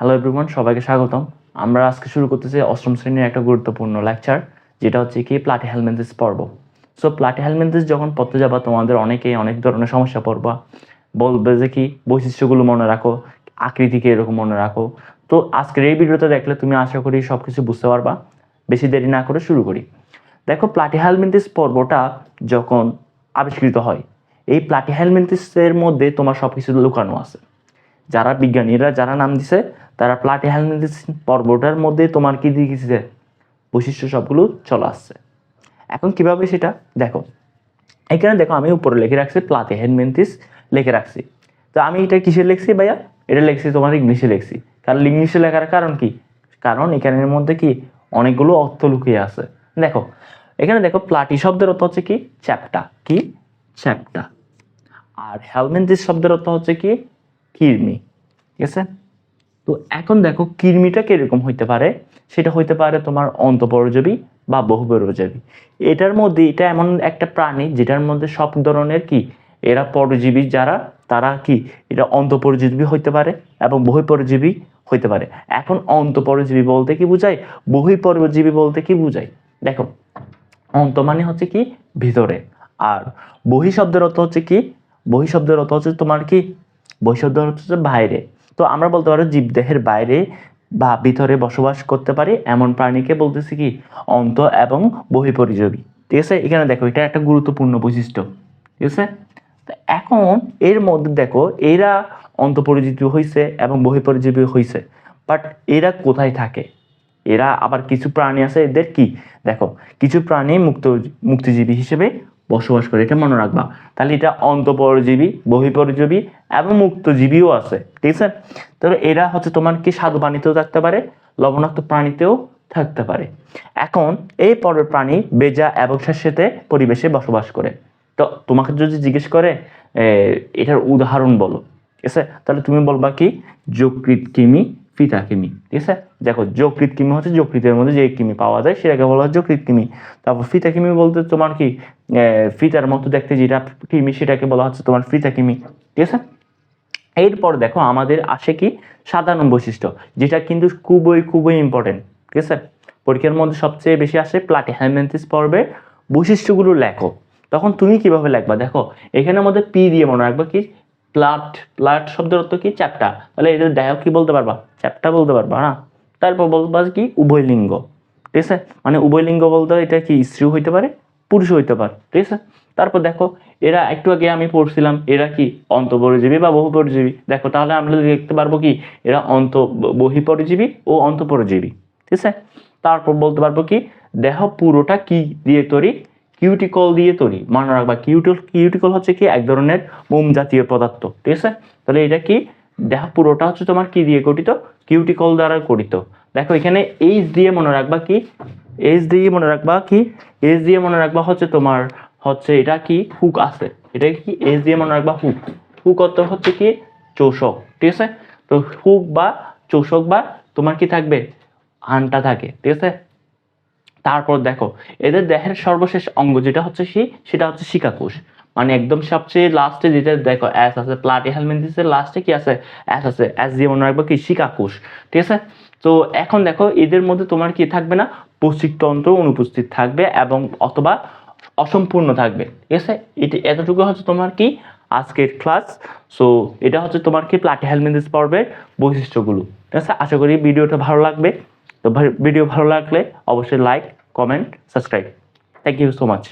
Hello everyone সবাইকে স্বাগতম। আমরা আজকে শুরু করতেছি অষ্টম শ্রেণির একটা গুরুত্বপূর্ণ লেকচার যেটা হচ্ছে কি প্লাটি হেলমেন্থিস পর্ব। সো প্লাটি হেলমেন্থিস যখন পড়তে যাবা, তোমাদের অনেকেই অনেক ধরনের সমস্যা পড়বা। বলবে যে কি, বৈশিষ্ট্যগুলো মনে রাখো, আকৃতিকে এরকম মনে রাখো। তো আজকের এই ভিডিওতে দেখলে তুমি আশা করি সব কিছু বুঝতে পারবা। বেশি দেরি না করে শুরু করি। দেখো প্লাটি হেলমেন্থিস পর্বটা যখন আবিষ্কৃত হয়, এই প্লাটি হেলমেন্থিসের মধ্যে তোমার সব কিছু লুকানো আছে। যারা বিজ্ঞানীরা, যারা নাম দিছে তারা প্লাটি হেলমেন্থিস পর্বটার মধ্যে তোমার কি দিয়েছে বৈশিষ্ট্য সবগুলো চলে আসছে। এখন কীভাবে সেটা? দেখো, এখানে দেখো আমি উপরে লিখে রাখছি প্লাটি হেলমেন্থিস লিখে রাখছি। তো আমি এটা কিসে লিখছি ভাইয়া? এটা লিখছি তোমার ইংলিশে লিখছি। কারণ ইংলিশে লেখার কারণ কি? কারণ এখানের মধ্যে কি? অনেকগুলো অর্থ লুকিয়ে আছে। দেখো, এখানে দেখো প্লাটি শব্দের অর্থ হচ্ছে কি? চ্যাপ্টা। কি? চ্যাপ্টা। আর হেলমেন্থিস শব্দের অর্থ হচ্ছে কি? কৃমি। ঠিক আছে? তো এখন দেখো কৃমিটা কীরকম হইতে পারে? সেটা হইতে পারে তোমার অন্তঃপরজীবী বা বহুপরজীবী। এটার মধ্যে, এটা এমন একটা প্রাণী যেটার মধ্যে সব ধরনের কি? এরা পরজীবী যারা, তারা কি? এটা অন্তপরজীবী হইতে পারে এবং বহিঃপরজীবী হইতে পারে। এখন অন্তঃপরজীবী বলতে কি বুঝায়? বহিঃপরজীবী বলতে কি বুঝায়? দেখো, অন্ত মানে হচ্ছে কি? ভিতরে। আর বহি শব্দের অর্থ হচ্ছে কি? বহি শব্দের অর্থ হচ্ছে তোমার কি? বহি শব্দের অর্থ হচ্ছে বাইরে। তো আমরা বলতে পারো জীবদেহের বাইরে বা ভিতরে বসবাস করতে পারি, এমন প্রাণীকে বলতেছি কি? অন্ত এবং বহিপরিযোগী। ঠিক আছে? এখানে দেখো, এটা একটা গুরুত্বপূর্ণ বৈশিষ্ট্য। ঠিক আছে? এখন এর মধ্যে দেখো, এরা অন্তঃপরিজীবী হয়েছে এবং বহিপরিজীবী হয়েছে বাট এরা কোথায় থাকে? এরা আবার কিছু প্রাণী আছে, এদের কি? দেখো, কিছু প্রাণী মুক্ত মুক্তিজীবী হিসেবে বসবাস করে, এটা মনে রাখবা। তাহলে এটা অন্তঃপরজীবী, বহিপরজীবী এবং মুক্তজীবীও আছে, ঠিক আছে? তাহলে এরা হচ্ছে তোমার কি স্বাদু পানিতেও থাকতে পারে, লবণাক্ত প্রাণীতেও থাকতে পারে। এখন এই পরের প্রাণী বেজা এবং স্যাঁতস্যাঁতে পরিবেশে বসবাস করে। তো তোমাকে যদি জিজ্ঞেস করে এটার উদাহরণ বলো, ঠিক আছে? তাহলে তুমি বলবা কি? যকৃত কিমি ফিতা কিমি, ঠিক আছে? দেখো যকৃত কিমি হচ্ছে যকৃতের মধ্যে যে কিমি পাওয়া যায়, সেটাকে বলা হয় যকৃত কিমি। তারপর ফিতা কিমি বলতে তোমার কি ফিতার মতো দেখতে যেটা কিমি, সেটাকে বলা হচ্ছে তোমার ফিতা কিমি, ঠিক আছে? এরপর দেখো, আমাদের আসে কি, সাধারণ বৈশিষ্ট্য, যেটা কিন্তু খুবই খুবই ইম্পর্টেন্ট ঠিক আছে? পরীক্ষার মধ্যে সবচেয়ে বেশি আসে প্লাটি হ্যালমেন্থিস পর্বে বৈশিষ্ট্যগুলো লেখো। তখন তুমি কীভাবে লিখবা? দেখো এখানে আমাদের পি দিয়ে মনে রাখবা কি প্লাট প্লাট শব্দের অর্থ কি? চ্যাপ্টা। তাহলে এটা দেখো, কি বলতে পারবা? চ্যাপ্টা বলতে পারবা, না? তারপর বলবা কি? উভয় লিঙ্গ ঠিক আছে? মানে উভয় লিঙ্গ বলতে এটা কি? স্ত্রী হইতে পারে পুরুষ হইতে পারে। ঠিক আছে? তারপর দেখো, এরা একটু আগে আমি পড়ছিলাম, এরা কি? অন্তঃপরজীবী বা বহুপরজীবী। দেখো, তাহলে আমরা দেখতে পারব কি? এরা অন্ত, বহিপরজীবী ও অন্তঃপরজীবী। ঠিক আছে? তারপর বলতে পারব কি? দেহ পুরোটা কি দিয়ে তৈরি? কিউটিকল দিয়ে তৈরি। মনে রাখবা কিউটিল কিউটিকল হচ্ছে কি? এক ধরনের মোম জাতীয় পদার্থ, ঠিক আছে? তাহলে এটা কি? দেহ পুরোটা হচ্ছে তোমার কি দিয়ে গঠিত? কিউটিকল দ্বারা গঠিত। দেখো, এখানে এইচ দিয়ে মনে রাখবা কি? এইচ দিয়ে মনে রাখবা কি? এইচ দিয়ে মনে রাখবা হচ্ছে তোমার হচ্ছে এটা কি? হুক আছে। এটা কি? এইচ দিয়ে মনে রাখবা হুক। হুক অর্থ হচ্ছে কি? চোষক, ঠিক আছে? তো হুক বা চোষক বা তোমার কি থাকবে? আনটা থাকে, ঠিক আছে? তারপর দেখো, এদের দেহের সর্বশেষ অঙ্গ যেটা হচ্ছে কি? সেটা হচ্ছে শিকাকোষ। মানে একদম সবচেয়ে লাস্টে যেটা দেখো অ্যাস আছে প্লাটি হেলমেন্থিসের লাস্টে কি আছে? অ্যাস আছে অ্যাস দিয়ে মনে রাখব কি? শিকাকোষ। ঠিক আছে? তো এখন দেখো, এদের মধ্যে তোমার কি থাকবে না? পৌষ্টিকতন্ত্র অনুপস্থিত থাকবে এবং অথবা অসম্পূর্ণ থাকবে। ঠিক আছে? এটি এতটুকু হচ্ছে তোমার কি? আজকের ক্লাস সো এটা হচ্ছে তোমার কি? প্লাটি হেলমেন্থিস পর্বের বৈশিষ্ট্যগুলো। ঠিক আছে? আশা করি ভিডিওটা ভালো লাগবে। তো ভিডিও ভালো লাগলে অবশ্যই like comment subscribe thank you so much